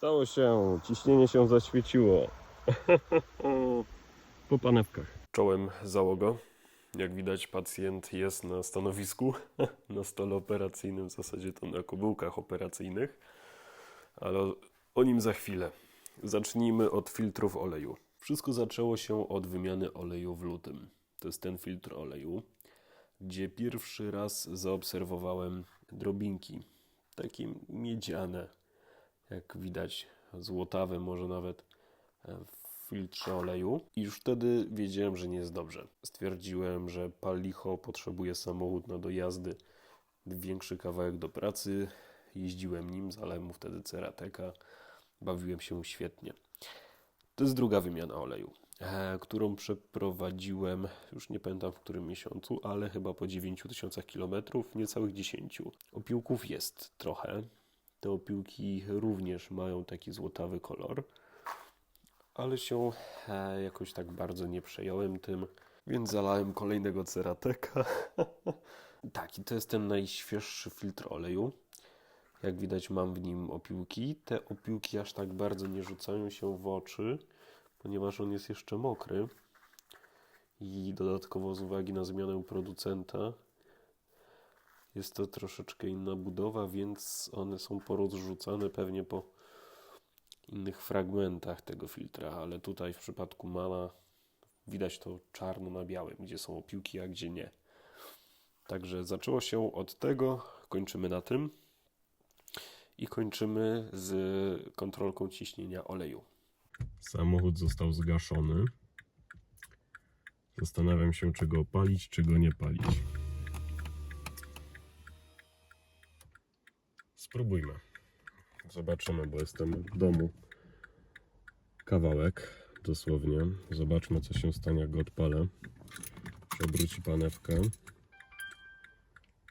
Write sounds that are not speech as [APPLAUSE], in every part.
Stało się, ciśnienie się zaświeciło. [LAUGHS] po panewkach. Czołem załoga. Jak widać, pacjent jest na stanowisku, [LAUGHS] na stole operacyjnym, w zasadzie to na kubełkach operacyjnych, ale o nim za chwilę. Zacznijmy od filtrów oleju. Wszystko zaczęło się od wymiany oleju w lutym. To jest ten filtr oleju, gdzie pierwszy raz zaobserwowałem drobinki, takie miedziane, jak widać, złotawe, może nawet e, w filtrze oleju. I już wtedy wiedziałem, że nie jest dobrze. Stwierdziłem, że pal licho potrzebuje samochód na dojazdy, większy kawałek do pracy. Jeździłem nim, zalałem mu wtedy cerateka, bawiłem się świetnie. To jest druga wymiana oleju, e, którą przeprowadziłem, już nie pamiętam w którym miesiącu, ale chyba po 9000 km, niecałych 10. Opiłków jest trochę. Te opiłki również mają taki złotawy kolor, ale się e, jakoś tak bardzo nie przejąłem tym, więc zalałem kolejnego cerateka. [LAUGHS] tak, i to jest ten najświeższy filtr oleju. Jak widać, mam w nim opiłki. Te opiłki aż tak bardzo nie rzucają się w oczy, ponieważ on jest jeszcze mokry. I dodatkowo z uwagi na zmianę producenta jest to troszeczkę inna budowa, więc one są porozrzucane pewnie po innych fragmentach tego filtra, ale tutaj w przypadku Mana widać to czarno na białym, gdzie są opiłki, a gdzie nie. Także zaczęło się od tego, kończymy na tym i kończymy z kontrolką ciśnienia oleju. Samochód został zgaszony. Zastanawiam się, czy go palić, czy go nie palić. Spróbujmy. Zobaczymy, bo jestem w domu. Kawałek, dosłownie. Zobaczmy, co się stanie, jak go odpalę. Czy obróci panewkę,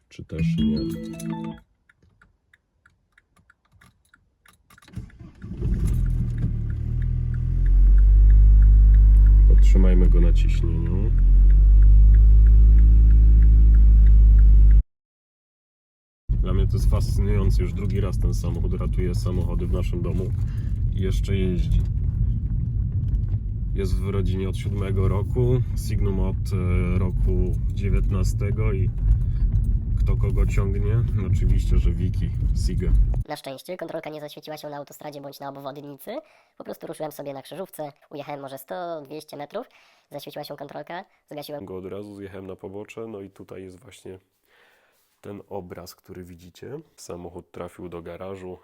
czy też nie. Podtrzymajmy go na ciśnieniu. Dla mnie to jest fascynujące. Już drugi raz ten samochód ratuje samochody w naszym domu i jeszcze jeździ. Jest w rodzinie od 7 roku, Signum od e, roku 19 i kto kogo ciągnie? No Oczywiście, że Wiki, Sigę. Na szczęście kontrolka nie zaświeciła się na autostradzie bądź na obwodnicy. Po prostu ruszyłem sobie na krzyżówce, ujechałem może 100-200 metrów, zaświeciła się kontrolka, zgasiłem go od razu, zjechałem na pobocze, no i tutaj jest właśnie ten obraz, który widzicie. Samochód trafił do garażu.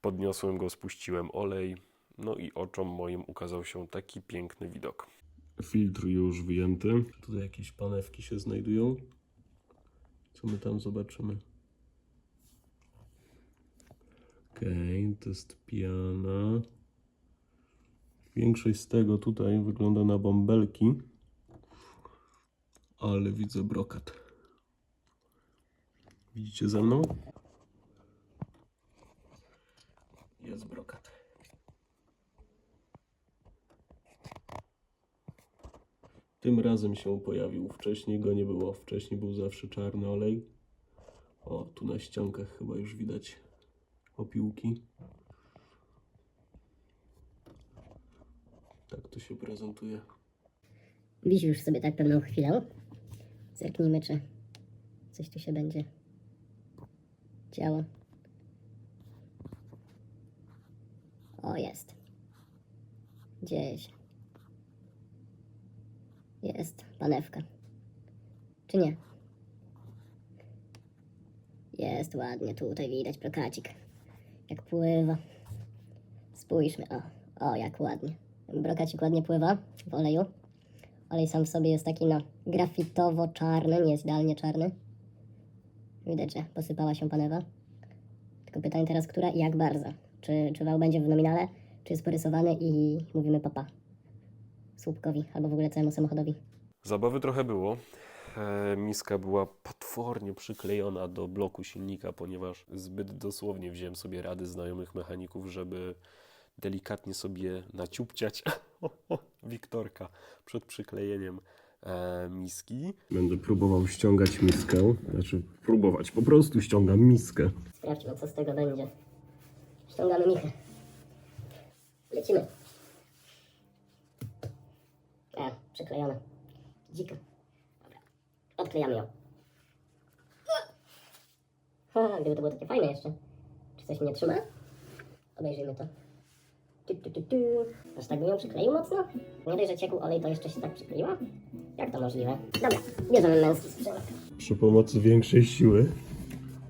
Podniosłem go, spuściłem olej, no i oczom moim ukazał się taki piękny widok. Filtr już wyjęty. Tutaj jakieś panewki się znajdują. Co my tam zobaczymy? Okej, to jest piana. Większość z tego tutaj wygląda na bąbelki, ale widzę brokat. Widzicie ze mną? Jest brokat. Tym razem się pojawił. Wcześniej go nie było. Wcześniej był zawsze czarny olej. O, tu na ściankach chyba już widać opiłki. Tak to się prezentuje. Wisi już sobie tak pewną chwilę. Zerknijmy, czy coś tu się będzie działo. O, jest. Gdzieś. Jest panewka. Czy nie? Jest ładnie, tutaj widać prokacik. Jak pływa. Spójrzmy, o, o, jak ładnie. Brokacik ładnie pływa w oleju. Olej sam w sobie jest taki no grafitowo-czarny, nie jest idealnie czarny. Widać, że posypała się panewa. Tylko pytanie teraz, która i jak bardzo? Czy, czy wał będzie w nominale, czy jest porysowany i mówimy papa słupkowi albo w ogóle całemu samochodowi? Zabawy trochę było. E, miska była potwornie przyklejona do bloku silnika, ponieważ zbyt dosłownie wziąłem sobie rady znajomych mechaników, żeby delikatnie sobie naciupciać [LAUGHS] Wiktorka przed przyklejeniem miski. Będę próbował ściągać miskę, znaczy próbować, po prostu ściągam miskę. Sprawdźmy, co z tego będzie. Ściągamy michę. Lecimy. A, przyklejona. Dzika. Dobra. Odklejamy ją. Ha, gdyby to było takie fajne jeszcze. Czy coś mnie trzyma? Obejrzyjmy to. Tu, tu, tu, tu. Aż tak bym ją przykleił mocno? Nie dość, że ciekł olej, to jeszcze się tak przykleiła? Jak to możliwe? Dobra, bierzemy męski sprzęt. Przy pomocy większej siły.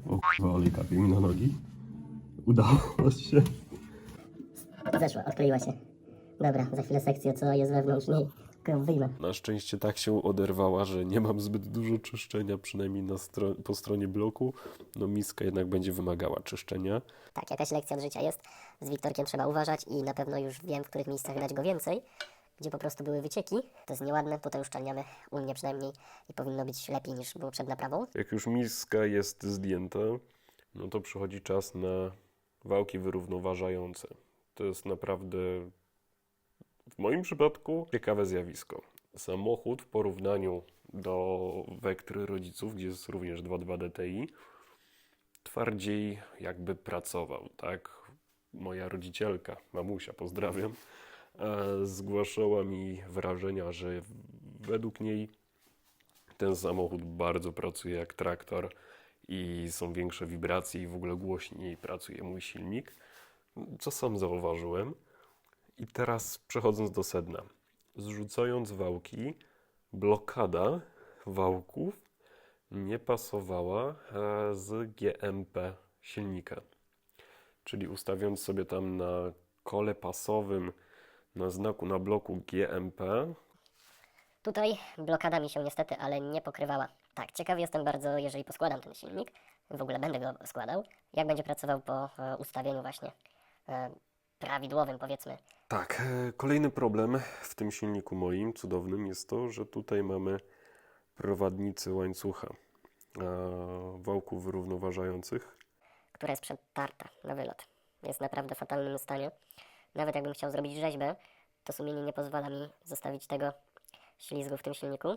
O kurwa, olej kapie mi na nogi. Udało się. Zeszła, odkleiła się. Dobra, za chwilę sekcję, co jest wewnątrz niej. Wyjmę. Na szczęście tak się oderwała, że nie mam zbyt dużo czyszczenia, przynajmniej na stro- po stronie bloku. No miska jednak będzie wymagała czyszczenia. Tak, jakaś lekcja od życia jest. Z Wiktorkiem trzeba uważać i na pewno już wiem, w których miejscach dać go więcej, gdzie po prostu były wycieki. To jest nieładne, tutaj uszczelniamy, u mnie przynajmniej, i powinno być lepiej niż było przed naprawą. Jak już miska jest zdjęta, no to przychodzi czas na wałki wyrównoważające. To jest naprawdę w moim przypadku ciekawe zjawisko. Samochód w porównaniu do Vectry rodziców, gdzie jest również 2.2 DTI, twardziej jakby pracował, tak? Moja rodzicielka, mamusia, pozdrawiam, e, zgłaszała mi wrażenia, że według niej ten samochód bardzo pracuje jak traktor i są większe wibracje i w ogóle głośniej pracuje mój silnik, co sam zauważyłem. I teraz przechodząc do sedna. Zrzucając wałki, blokada wałków nie pasowała e, z GMP silnika. Czyli ustawiając sobie tam na kole pasowym na znaku na bloku GMP, Tutaj blokada mi się niestety, ale nie pokrywała. Tak, ciekawy jestem bardzo, jeżeli poskładam ten silnik, w ogóle będę go składał, jak będzie pracował po e, ustawieniu właśnie e, prawidłowym, powiedzmy. Tak, e, kolejny problem w tym silniku moim cudownym jest to, że tutaj mamy prowadnicy łańcucha wałków wyrównoważających. która jest przetarta na wylot. Jest w naprawdę fatalnym stanie. Nawet jakbym chciał zrobić rzeźbę, to sumienie nie pozwala mi zostawić tego ślizgu w tym silniku.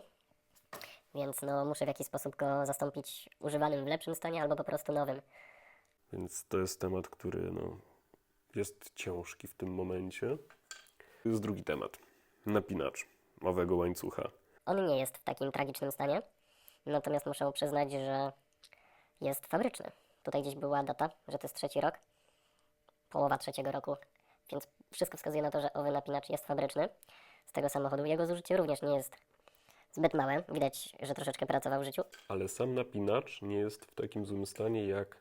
Więc no, muszę w jakiś sposób go zastąpić używanym w lepszym stanie albo po prostu nowym. Więc to jest temat, który no, jest ciężki w tym momencie. Jest drugi temat. Napinacz owego łańcucha. On nie jest w takim tragicznym stanie, natomiast muszę przyznać, że jest fabryczny. Tutaj gdzieś była data, że to jest trzeci rok, połowa trzeciego roku, więc wszystko wskazuje na to, że owy napinacz jest fabryczny z tego samochodu. Jego zużycie również nie jest zbyt małe. Widać, że troszeczkę pracował w życiu. Ale sam napinacz nie jest w takim złym stanie jak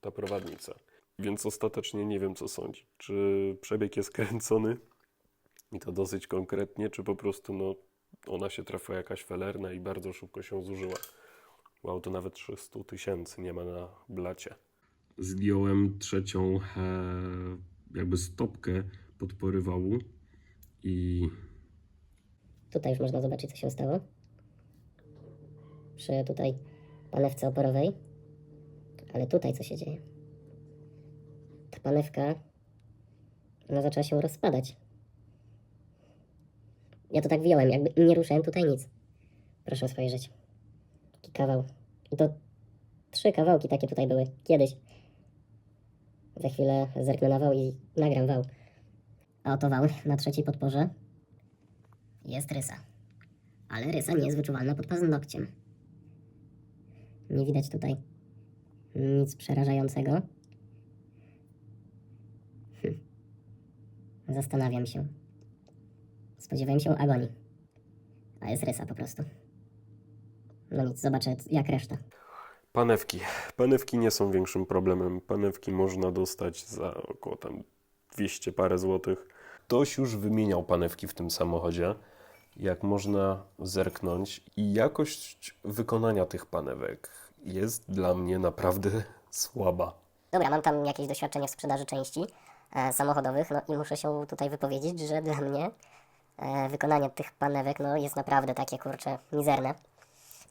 ta prowadnica. Więc ostatecznie nie wiem, co sądzić. Czy przebieg jest kręcony i to dosyć konkretnie, czy po prostu no, ona się trafiła jakaś felerna i bardzo szybko się zużyła. Bo auto nawet 300 tysięcy nie ma na blacie. Zdjąłem trzecią e, jakby stopkę podpory wału i Tutaj już można zobaczyć, co się stało. Przy tutaj panewce oporowej. Ale tutaj co się dzieje? Ta panewka ona zaczęła się rozpadać. Ja to tak wziąłem, jakby nie ruszałem tutaj nic. Proszę spojrzeć. Taki kawał. I to trzy kawałki takie tutaj były. Kiedyś. Za chwilę zerknę na wał i nagram wał. A oto wał na trzeciej podporze jest rysa. Ale rysa nie jest wyczuwalna pod paznokciem. Nie widać tutaj nic przerażającego. Zastanawiam się. Spodziewałem się agonii. A jest rysa po prostu. No nic, zobaczę jak reszta. Panewki. Panewki nie są większym problemem. Panewki można dostać za około tam 200 parę złotych. Ktoś już wymieniał panewki w tym samochodzie. Jak można zerknąć i jakość wykonania tych panewek jest dla mnie naprawdę [LAUGHS] słaba. Dobra, mam tam jakieś doświadczenie w sprzedaży części samochodowych, no i muszę się tutaj wypowiedzieć, że dla mnie e, wykonanie tych panewek no, jest naprawdę takie, kurcze, mizerne.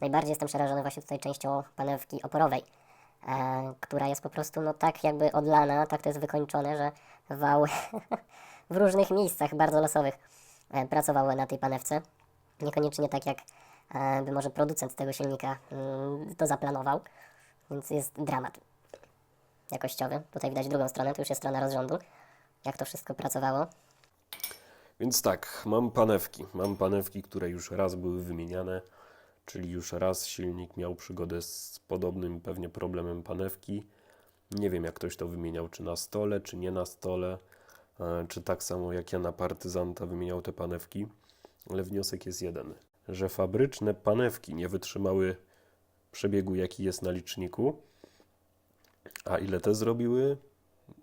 Najbardziej jestem przerażony właśnie tutaj częścią panewki oporowej, e, która jest po prostu no tak jakby odlana, tak to jest wykończone, że wał [LAUGHS] w różnych miejscach bardzo losowych e, pracował na tej panewce. Niekoniecznie tak jak e, by może producent tego silnika mm, to zaplanował, więc jest dramat. Jakościowy. Tutaj widać drugą stronę, tu już jest strona rozrządu, jak to wszystko pracowało. Więc tak, mam panewki. Mam panewki, które już raz były wymieniane, czyli już raz silnik miał przygodę z podobnym pewnie problemem panewki. Nie wiem, jak ktoś to wymieniał, czy na stole, czy nie na stole, e, czy tak samo jak ja na partyzanta wymieniał te panewki, ale wniosek jest jeden, że fabryczne panewki nie wytrzymały przebiegu, jaki jest na liczniku, a ile te zrobiły,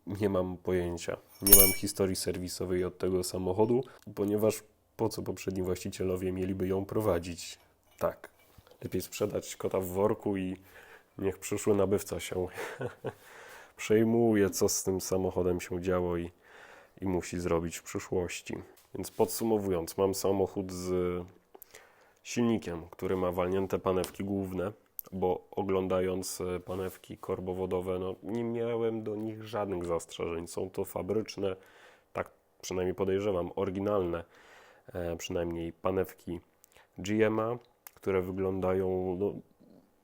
nie mam pojęcia. Nie mam historii serwisowej od tego samochodu, ponieważ po co poprzedni właścicielowie mieliby ją prowadzić? Tak. Lepiej sprzedać kota w worku i niech przyszły nabywca się [LAUGHS] przejmuje, co z tym samochodem się działo i, i musi zrobić w przyszłości. Więc podsumowując, mam samochód z silnikiem, który ma walnięte panewki główne, bo oglądając e, panewki korbowodowe, no, nie miałem do nich żadnych zastrzeżeń. Są to fabryczne, tak przynajmniej podejrzewam, oryginalne e, przynajmniej panewki GMA, które wyglądają no,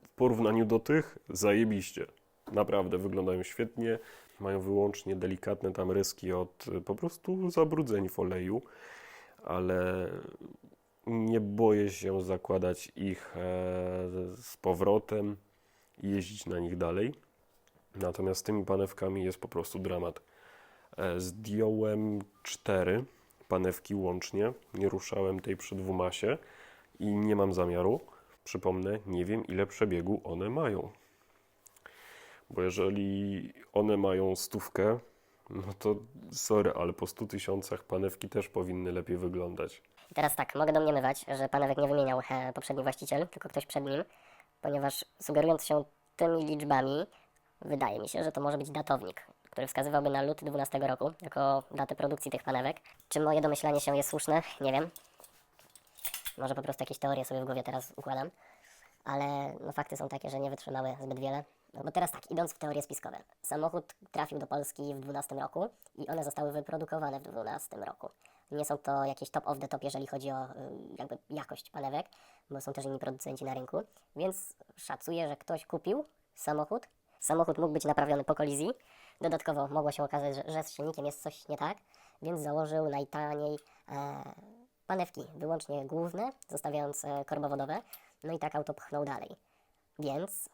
w porównaniu do tych zajebiście. Naprawdę wyglądają świetnie. Mają wyłącznie delikatne tam ryski od e, po prostu zabrudzeń w oleju, ale nie boję się zakładać ich e, z powrotem i jeździć na nich dalej. Natomiast z tymi panewkami jest po prostu dramat. E, zdjąłem cztery panewki łącznie, nie ruszałem tej przy dwumasie i nie mam zamiaru. Przypomnę, nie wiem ile przebiegu one mają. Bo jeżeli one mają stówkę, no to sorry, ale po 100 tysiącach panewki też powinny lepiej wyglądać. I teraz tak, mogę domniemywać, że panewek nie wymieniał e, poprzedni właściciel, tylko ktoś przed nim, ponieważ sugerując się tymi liczbami, wydaje mi się, że to może być datownik, który wskazywałby na luty 12 roku jako datę produkcji tych panewek. Czy moje domyślanie się jest słuszne? Nie wiem. Może po prostu jakieś teorie sobie w głowie teraz układam, ale no, fakty są takie, że nie wytrzymały zbyt wiele. No bo teraz tak, idąc w teorie spiskowe, samochód trafił do Polski w 12 roku i one zostały wyprodukowane w 12 roku. Nie są to jakieś top of the top, jeżeli chodzi o y, jakby jakość panewek, bo są też inni producenci na rynku, więc szacuję, że ktoś kupił samochód. Samochód mógł być naprawiony po kolizji. Dodatkowo mogło się okazać, że, że z silnikiem jest coś nie tak, więc założył najtaniej e, panewki, wyłącznie główne, zostawiając e, korbowodowe, no i tak auto pchnął dalej. Więc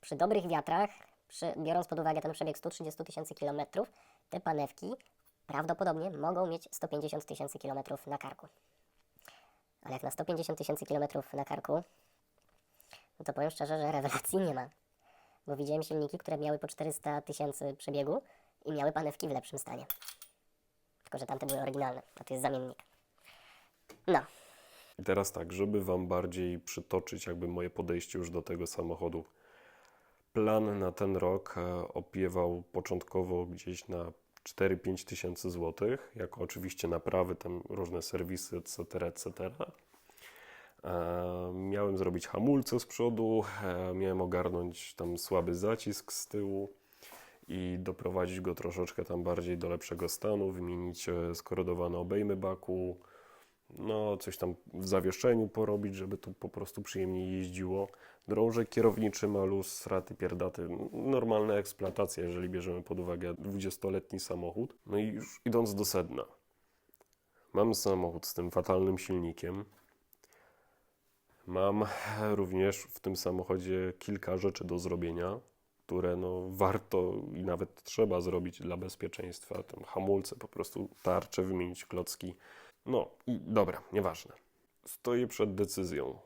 przy dobrych wiatrach, przy, biorąc pod uwagę ten przebieg 130 tysięcy kilometrów, te panewki prawdopodobnie mogą mieć 150 tysięcy kilometrów na karku. Ale jak na 150 tysięcy kilometrów na karku, no to powiem szczerze, że rewelacji nie ma. Bo widziałem silniki, które miały po 400 tysięcy przebiegu i miały panewki w lepszym stanie. Tylko, że tamte były oryginalne, a to jest zamiennik. No, I teraz tak, żeby Wam bardziej przytoczyć jakby moje podejście już do tego samochodu. Plan na ten rok e, opiewał początkowo gdzieś na 4-5 tysięcy złotych, jako oczywiście naprawy, tam różne serwisy, etc., etc. E, miałem zrobić hamulce z przodu, e, miałem ogarnąć tam słaby zacisk z tyłu i doprowadzić go troszeczkę tam bardziej do lepszego stanu, wymienić e, skorodowane obejmy baku, no coś tam w zawieszeniu porobić, żeby to po prostu przyjemniej jeździło. Drążek kierowniczy, malus, straty, pierdaty, normalna eksploatacja, jeżeli bierzemy pod uwagę 20-letni samochód. No i już idąc do sedna. Mam samochód z tym fatalnym silnikiem. Mam również w tym samochodzie kilka rzeczy do zrobienia, które no warto i nawet trzeba zrobić dla bezpieczeństwa. Tam hamulce, po prostu tarcze, wymienić klocki. No i dobra, nieważne. Stoję przed decyzją.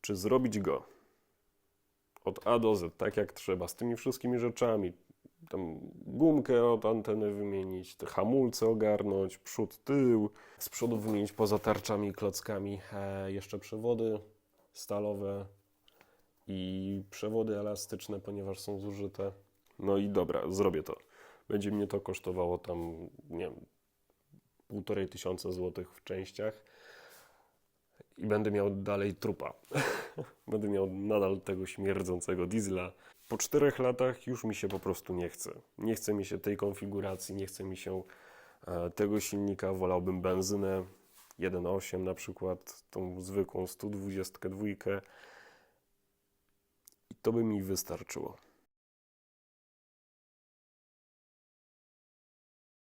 Czy zrobić go od A do Z, tak jak trzeba, z tymi wszystkimi rzeczami, tam gumkę od anteny wymienić, te hamulce ogarnąć, przód, tył, z przodu wymienić poza tarczami i klockami e, jeszcze przewody stalowe i przewody elastyczne, ponieważ są zużyte. No i dobra, zrobię to. Będzie mnie to kosztowało tam, nie wiem, półtorej tysiąca złotych w częściach i będę miał dalej trupa. [LAUGHS] będę miał nadal tego śmierdzącego diesla. Po czterech latach już mi się po prostu nie chce. Nie chce mi się tej konfiguracji, nie chce mi się e, tego silnika. Wolałbym benzynę 1.8 na przykład, tą zwykłą 122. I to by mi wystarczyło.